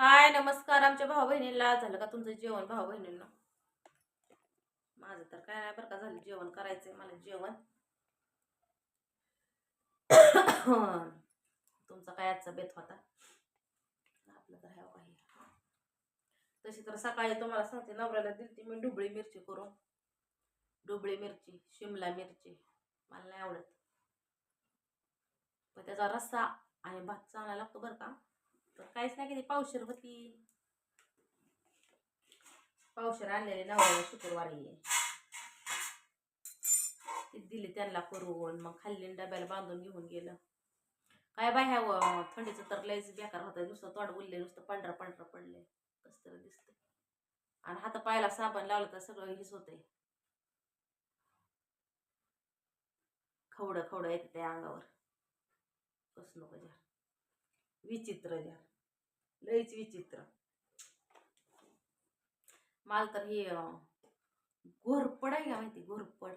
हाय नमस्कार आमच्या भाऊ बहिणीला झालं का तुमचं जेवण भाऊ बहिणींना माझं तर काय नाही बरं का झालं जेवण करायचंय मला जेवण. तुमचा काय आजचा बेत होता? आपलं तर ह्या काही तशी तर सकाळी तुम्हाला सांगते नवऱ्याला दिलती मी डुबळी मिरची करून. डुबळी मिरची शिमला मिरची. मला नाही आवडत. पण त्याचा रस्सा आणि भात चांगला लागतो बरं का. तर काहीच नाही किती पावशेर होती. पावशेर आणलेले नवऱ्याला शुक्रवारी. ती दिली त्यांना करून मग खाल्ली डब्याला बांधून घेऊन गेलं. काय बाय ह्या थंडीचं तर लयच बेकार होतं नुसतं तोंड बोलले नुसतं पांढरं पांढरं पडले. कस तरी दिसतंय. आणि हात पायाला साबण लावलं तर सगळं हिस होतंय. खवडं खवडं येते त्या अंगावर. कसं नको विचित्र द्या लईच विचित्र. मला तर हे घोरपड आहे का माहिती? घोरपड.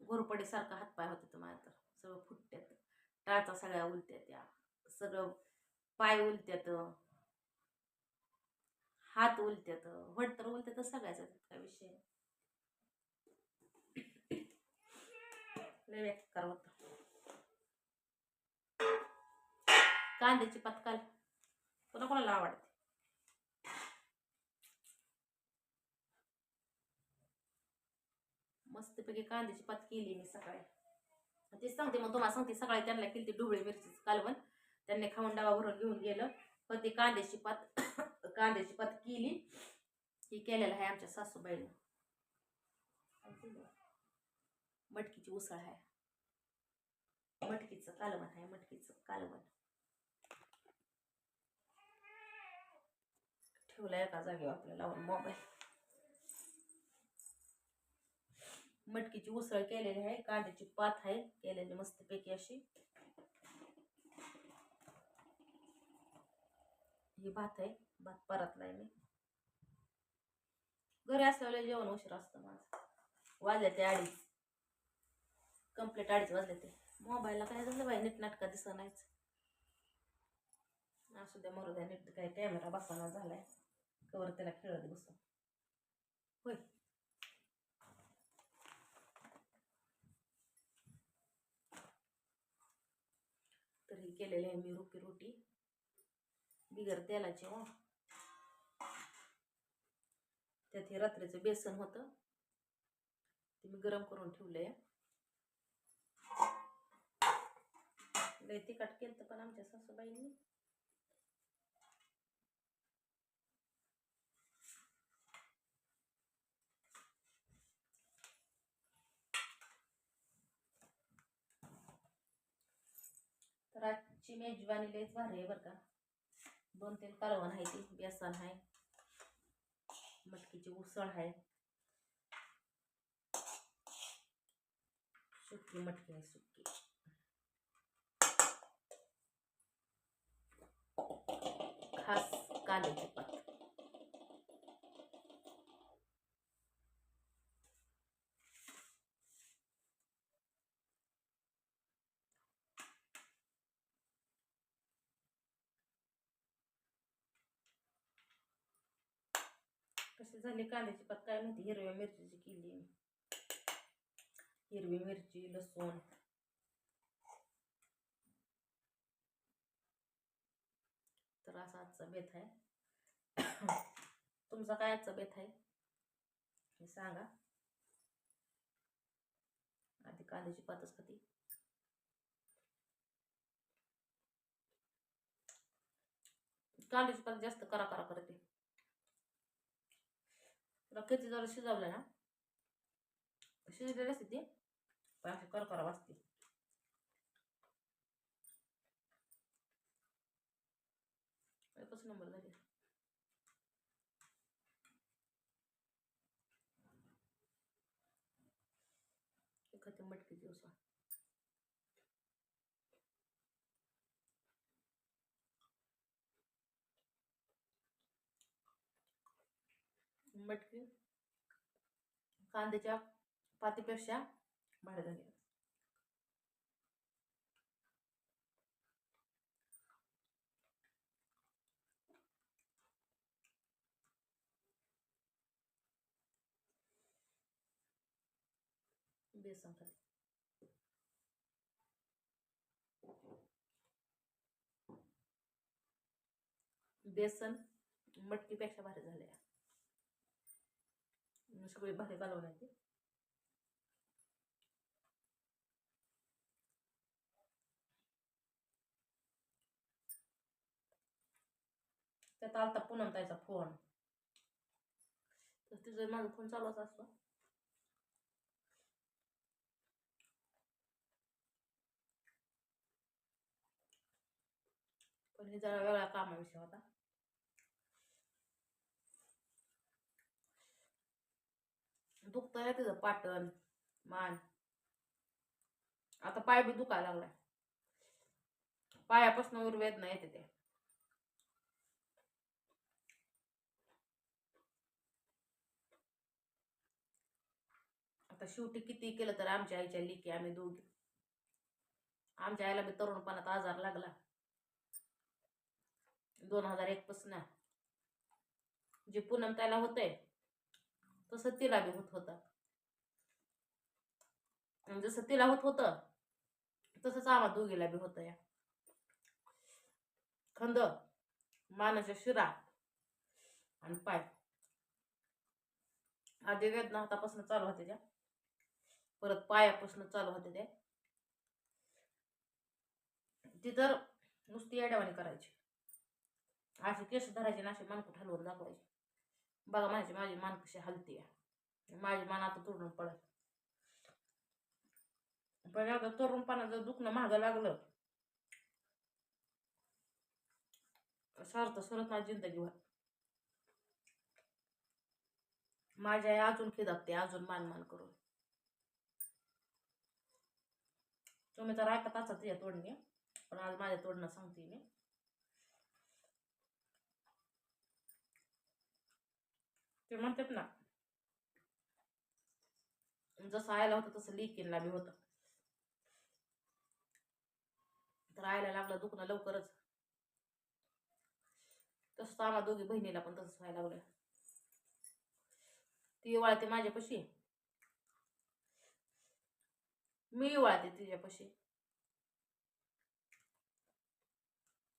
घोरपडेसारखा हातपाय होता तो माझ्या तर. सगळं फुटत्यात. टाळचा सगळ्या उलट्यात या सगळं पाय उलट्यात. हात उलट्यात. वट तर उलट्यात सगळ्याच काय विषय. लय व्यक्त होतं कांद्याची पत्काल. कोणा कोणाला आवडते? मस्तपैकी कांद्याची पात केली मी सकाळी. तेच सांगते मग तुम्हाला सांगते सकाळी त्यांना केली ती डुबळी मिरचीची कालवण. त्यांनी खाऊन डबा भरून घेऊन गेलं. पण ती कांद्याची पात कांद्याची पात केली. ही केलेलं आहे आमच्या सासूबाईनं. मटकीची उसळ आहे. मटकीचं कालवण आहे मटकीचं कालवण. ठेवलं एका जागेवर आपल्याला लावून मोबाईल मटकीची उसळ केलेली आहे कांद्याची पात आहे केलेली मस्तपैकी अशी. ही भात आहे भात परतलाय मी. घरी असल्यावर जेवण उशीर असतं माझं. वाजले ते अडीच. कंप्लीट अडीच वाजले ते. मोबाईलला काय झालं बाई नीट नाटका दिसत नाहीच असू द्या मरुद्या नीट काय कॅमेरा बसाना झालाय. कवर त्याला खेळत बसू. होय. तर ही केलेली आहे मी रोपी रोटी. बिगर तेलाची हो. त्यात हे रात्रीचं बेसन होतं. ते मी गरम करून ठेवलंय. लय तिखट केलं पण आमच्या सासूबाईंनी. तर आजची मेजवानी लयच भारी आहे बरं का. दोन तीन कालवण आहे ती बेसन आहे मटकीची उसळ आहे. सुकी मटकी आहे सुकी. खास कांद्याची पात कशी झाली कांद्याची पात. काय माहिती हिरव्या मिरचीची केली हिरवी मिरची लसूण. तर असा आजचा बेत आहे. तुमचा काय आजचा बेत आहे? हे सांगा. आधी कांद्याची पातच खाती. कांद्याची पात जास्त करा करा करते. तुला किती जरा शिजवलं ना? शिजलेली असते ती. पण अशी कर करा वाजते. एकच नंबर झाली. एखादी मटकी दिवसा मटकी कांद्याच्या पातीपेक्षा भारी झाली. बेसन खाली बेसन मटकीपेक्षा भारी झाले सगळी भारी घालवण्याची त्यात आलता पुनम ताईचा फोन. तर तिचा माझा फोन चालूच असतो. पण हे जरा वेगळा कामाविषयी होता. तर ना तिचं पाटण मान. आता पाय बी दुखायला लागलाय. पायापासून वर वेदना येते ते आता शेवटी किती केलं तर आमच्या आईच्या लिखी आम्ही दोघी. आमच्या आईला बी तरुणपणात आजार लागला. दोन हजार एक पासून. जे पूनम त्याला होतंय तसं तिला बी होत होतं. जसं तिला होत होतं तसंच आम्हा दोघीला बी होतं या. खंद मानाच्या शिरा आणि पाय. आधी वेदना हातापासून चालू होते त्या. परत पायापासून चालू होते त्या. ती तर नुसती येड्यावानी करायची. असे केस धरायचे ना असे मानकुट हलवून दाखवायची. बघा माझी माझी मान कशी हलती आहे माझी मान आता तुडून पडत पण आता तरुणपणा जर दुखणं महाग लागलं. सरत सरत माझी जिंदगीभर. माझ्या आई अजून ते अजून मान मान करून. तुम्ही तर ऐकत असा तिच्या तोडणे. पण आज माझ्या तोडणं सांगते मी. ते म्हणतात ना जसं आयला होतं तसं लिकिनला बी होतं. तर आयला लागलं दुखणं लवकरच. तसं आम्हा दोघी बहिणीला पण तसंच व्हायला लागलं ती वाळते माझ्यापाशी. मी वाळते तिच्यापाशी.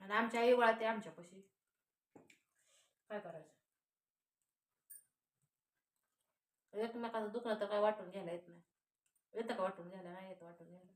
आणि आमच्या आई वाळते आमच्यापाशी. काय करायचं? एकमेकाचं दुखणं तर काय वाटून घ्यायला येत नाही. येतं का वाटून घ्यायला? नाही येत वाटून घ्यायला.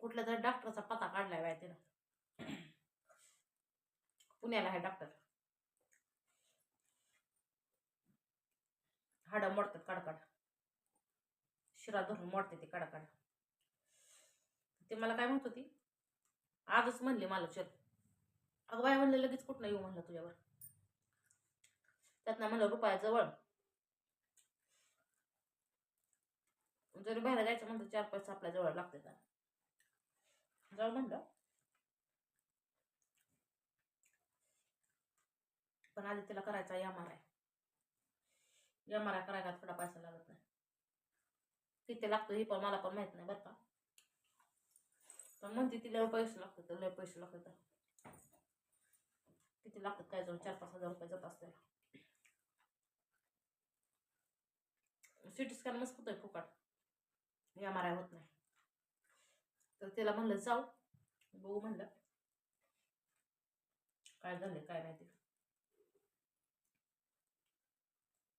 कुठल्या तरी डॉक्टरचा पत्ता काढलाय बाय तिनं. पुण्याला आहे डॉक्टर. हाडं मोडतात कडकड. शिरा धरून मोडते ती कडकड. ते मला काय म्हणत होती? आजच म्हणले मला चल. अगं बाय म्हणलं लगेच कुठं येऊ म्हणलं तुझ्यावर. त्यातनं म्हणलं रुपया जवळ जरी बाहेर जायचं म्हणलं चार पैसे आपल्या जवळ लागते का जाऊ म्हणलं. पण आधी तिला करायचा M R I. M R I करायला थोडा पैसा लागत नाही. किती लागतो हे पण मला पण माहीत नाही बरं का. पण म्हणते तिला पैसे लागतात तर लय पैसे लागतात. किती लागतात काय जाऊन चार पाच हजार रुपये जात असते सिटी स्कॅन मस्त होतोय फुकट. एम आर आय होत नाही. तर तिला म्हणलं जाऊ. बघू म्हणलं. काय झालं काय नाही ते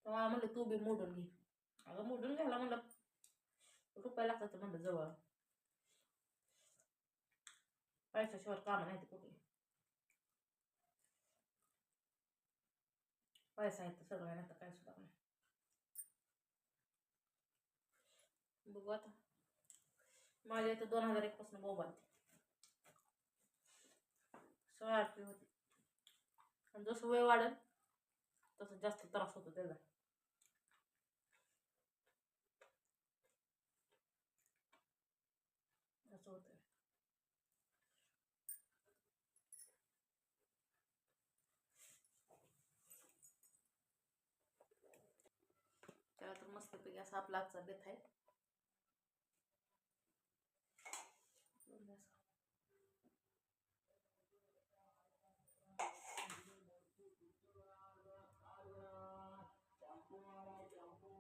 मला म्हणलं तू बी मोडून घे. अगं मोडून घ्यायला म्हणलं रुपये लागतात म्हणलं जवळ. पैशाशिवाय काम नाही ते कुठे पैसा आहे तर सगळं नाही तर काय सुद्धा नाही बघू आता माझ्या इथं दोन हजार एक पासून मोबाईल सोळा आठवी होती आणि जसं वय वाढेल तसं जास्त त्रास होतो त्याचा मस्तपैकी असा आपला आजचा बेत आहे.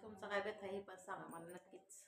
तुमचा काय बेत आहे हे पण सांगा मला नक्कीच.